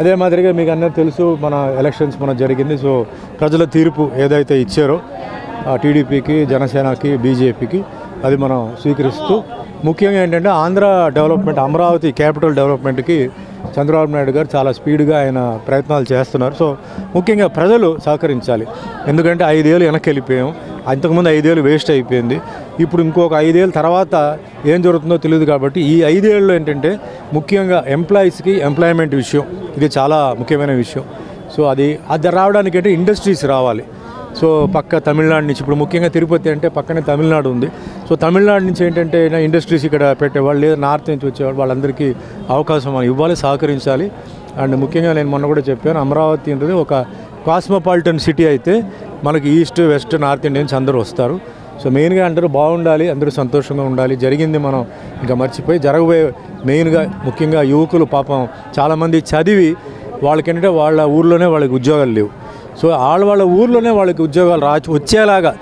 అదే మాదిరిగా మీకు అందరూ తెలుసు మన ఎలక్షన్స్ మన జరిగింది. సో ప్రజల తీర్పు ఏదైతే ఇచ్చారో టీడీపీకి జనసేనకి బీజేపీకి అది మనం స్వీకరిస్తూ ముఖ్యంగా ఏంటంటే ఆంధ్ర డెవలప్మెంట్ అమరావతి క్యాపిటల్ డెవలప్మెంట్కి చంద్రబాబు నాయుడు గారు చాలా స్పీడ్గా ఆయన ప్రయత్నాలు చేస్తున్నారు. సో ముఖ్యంగా ప్రజలు సహకరించాలి. ఎందుకంటే ఐదేళ్ళు వెనక్కి వెళ్ళిపోయాం. అంతకుముందు ఐదేళ్ళు వేస్ట్ అయిపోయింది. ఇప్పుడు ఇంకొక ఐదేళ్ళ తర్వాత ఏం జరుగుతుందో తెలియదు కాబట్టి ఈ ఐదేళ్ళు ఏంటంటే ముఖ్యంగా ఎంప్లాయీస్కి ఎంప్లాయ్మెంట్ విషయం. ఇది చాలా ముఖ్యమైన విషయం. సో అది అది రావడానికి అంటే ఇండస్ట్రీస్ రావాలి. సో పక్క తమిళనాడు నుంచి ఇప్పుడు ముఖ్యంగా తిరుపతి అంటే పక్కనే తమిళనాడు ఉంది. సో తమిళనాడు నుంచి ఏంటంటే ఇండస్ట్రీస్ ఇక్కడ పెట్టేవాళ్ళు లేదా నార్త్ నుంచి వచ్చేవాళ్ళు వాళ్ళందరికీ అవకాశం ఇవ్వాలి సహకరించాలి. అండ్ ముఖ్యంగా నేను మొన్న కూడా చెప్పాను అమరావతి అనేది ఒక కాస్మోపాలిటన్ సిటీ అయితే మనకి ఈస్ట్ వెస్ట్ నార్త్ ఇండియన్స్ అందరూ వస్తారు. సో మెయిన్గా అందరూ బాగుండాలి అందరూ సంతోషంగా ఉండాలి. జరిగింది మనం ఇంకా మర్చిపోయి జరగబోయే మెయిన్గా ముఖ్యంగా యువకులు పాపం చాలామంది చదివి వాళ్ళకేంటంటే వాళ్ళ ఊర్లోనే వాళ్ళకి ఉద్యోగాలు లేవు. సో వాళ్ళ వాళ్ళ ఊర్లోనే వాళ్ళకి ఉద్యోగాలు రా వచ్చేలాగా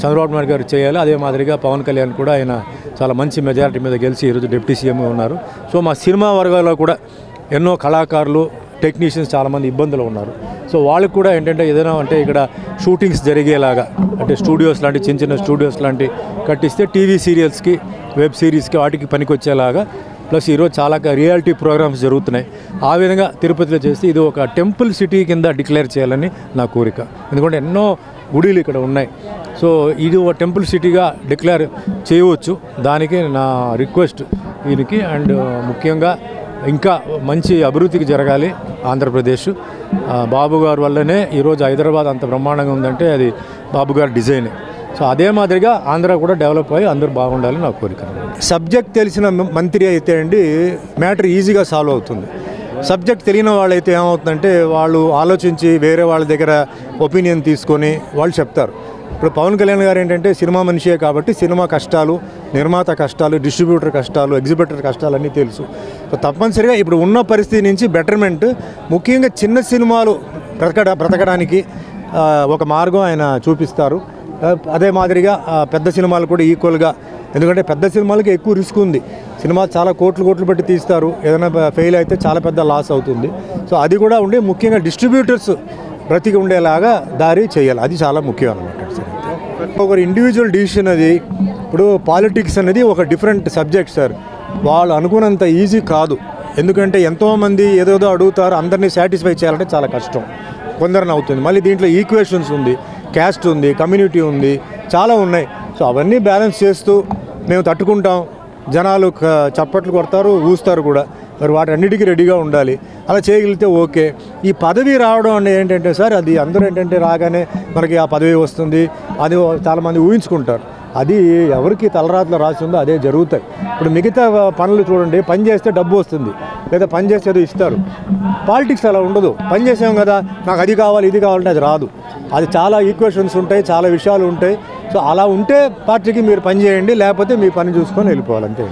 చంద్రబాబు నాయుడు గారు చేయాలి. అదే మాదిరిగా పవన్ కళ్యాణ్ కూడా ఆయన చాలా మంచి మెజారిటీ మీద గెలిచి ఈరోజు డిప్యూటీ సీఎంగా ఉన్నారు. సో మా సినిమా వర్గాల్లో కూడా ఎన్నో కళాకారులు టెక్నీషియన్స్ చాలామంది ఇబ్బందులు ఉన్నారు. సో వాళ్ళకి కూడా ఏంటంటే ఏదైనా అంటే ఇక్కడ షూటింగ్స్ జరిగేలాగా అంటే స్టూడియోస్ లాంటి చిన్న చిన్న స్టూడియోస్ లాంటి కట్టిస్తే టీవీ సీరియల్స్కి వెబ్ సిరీస్కి వాటికి పనికొచ్చేలాగా ప్లస్ ఈరోజు చాలా రియాలిటీ ప్రోగ్రామ్స్ జరుగుతున్నాయి. ఆ విధంగా తిరుపతిలో చేసి ఇది ఒక టెంపుల్ సిటీ కింద డిక్లేర్ చేయాలని నా కోరిక. ఎందుకంటే ఎన్నో గుడిలు ఇక్కడ ఉన్నాయి. సో ఇది ఒక టెంపుల్ సిటీగా డిక్లేర్ చేయవచ్చు. దానికి నా రిక్వెస్ట్ దీనికి అండ్ ముఖ్యంగా ఇంకా మంచి అభివృద్ధికి జరగాలి. ఆంధ్రప్రదేశ్. బాబు గారు వల్లనే ఈరోజు హైదరాబాద్ అంత బ్రహ్మాండంగా ఉందంటే అది బాబు గారి డిజైనే. సో అదే మాదిరిగా ఆంధ్ర కూడా డెవలప్ అయ్యి అందరూ బాగుండాలని నా కోరిక. సబ్జెక్ట్ తెలిసిన మంత్రి అయితే అండి మ్యాటర్ ఈజీగా సాల్వ్ అవుతుంది. సబ్జెక్ట్ తెలియని వాళ్ళైతే ఏమవుతుందంటే వాళ్ళు ఆలోచించి వేరే వాళ్ళ దగ్గర ఒపీనియన్ తీసుకొని వాళ్ళు చెప్తారు. ఇప్పుడు పవన్ కళ్యాణ్ గారు ఏంటంటే సినిమా మనిషే కాబట్టి సినిమా కష్టాలు నిర్మాత కష్టాలు డిస్ట్రిబ్యూటర్ కష్టాలు ఎగ్జిబిటర్ కష్టాలు అన్నీ తెలుసు. సో తప్పనిసరిగా ఇప్పుడు ఉన్న పరిస్థితి నుంచి బెటర్మెంట్ ముఖ్యంగా చిన్న సినిమాలు బ్రతకడ బ్రతకడానికి ఒక మార్గం ఆయన చూపిస్తారు. అదే మాదిరిగా పెద్ద సినిమాలు కూడా ఈక్వల్గా ఎందుకంటే పెద్ద సినిమాలకి ఎక్కువ రిస్క్ ఉంది. సినిమా చాలా కోట్లు కోట్లు పెట్టి తీస్తారు. ఏదైనా ఫెయిల్ అయితే చాలా పెద్ద లాస్ అవుతుంది. సో అది కూడా ఉండి ముఖ్యంగా డిస్ట్రిబ్యూటర్స్ బ్రతికి ఉండేలాగా దారి చేయాలి. అది చాలా ముఖ్యం అనమాట సార్ ఒక ఇండివిజువల్ డిసిషన్ అది ఇప్పుడు పాలిటిక్స్ అనేది ఒక డిఫరెంట్ సబ్జెక్ట్ సార్. వాళ్ళు అనుకున్నంత ఈజీ కాదు. ఎందుకంటే ఎంతోమంది ఏదేదో అడుగుతారు అందరినీ సాటిస్ఫై చేయాలంటే చాలా కష్టం. కొందరిని అవుతుంది. మళ్ళీ దీంట్లో ఈక్వేషన్స్ ఉంది క్యాస్ట్ ఉంది కమ్యూనిటీ ఉంది చాలా ఉన్నాయి. సో అవన్నీ బ్యాలెన్స్ చేస్తూ మేము తట్టుకుంటాం. జనాలు చప్పట్లు కొడతారు ఊస్తారు కూడా. మరి వాటన్నిటికీ రెడీగా ఉండాలి. అలా చేయగలిగితే ఓకే. ఈ పదవి రావడం అనేది ఏంటంటే సార్ అది అందరూ ఏంటంటే రాగానే మనకి ఆ పదవి వస్తుంది అది చాలామంది ఊహించుకుంటారు. అది ఎవరికి తలరాతలు రాసి ఉందో అదే జరుగుతాయి. ఇప్పుడు మిగతా పనులు చూడండి పని చేస్తే డబ్బు వస్తుంది లేదా పని చేస్తే ఏదో ఇస్తారు. పాలిటిక్స్ అలా ఉండదు. పని చేసాం కదా నాకు అది కావాలి ఇది కావాలంటే అది రాదు. అది చాలా ఈక్వేషన్స్ ఉంటాయి చాలా విషయాలు ఉంటాయి. సో అలా ఉంటే పార్టీకి మీరు పని చేయండి లేకపోతే మీ పని చూసుకొని వెళ్ళిపోవాలి అంతే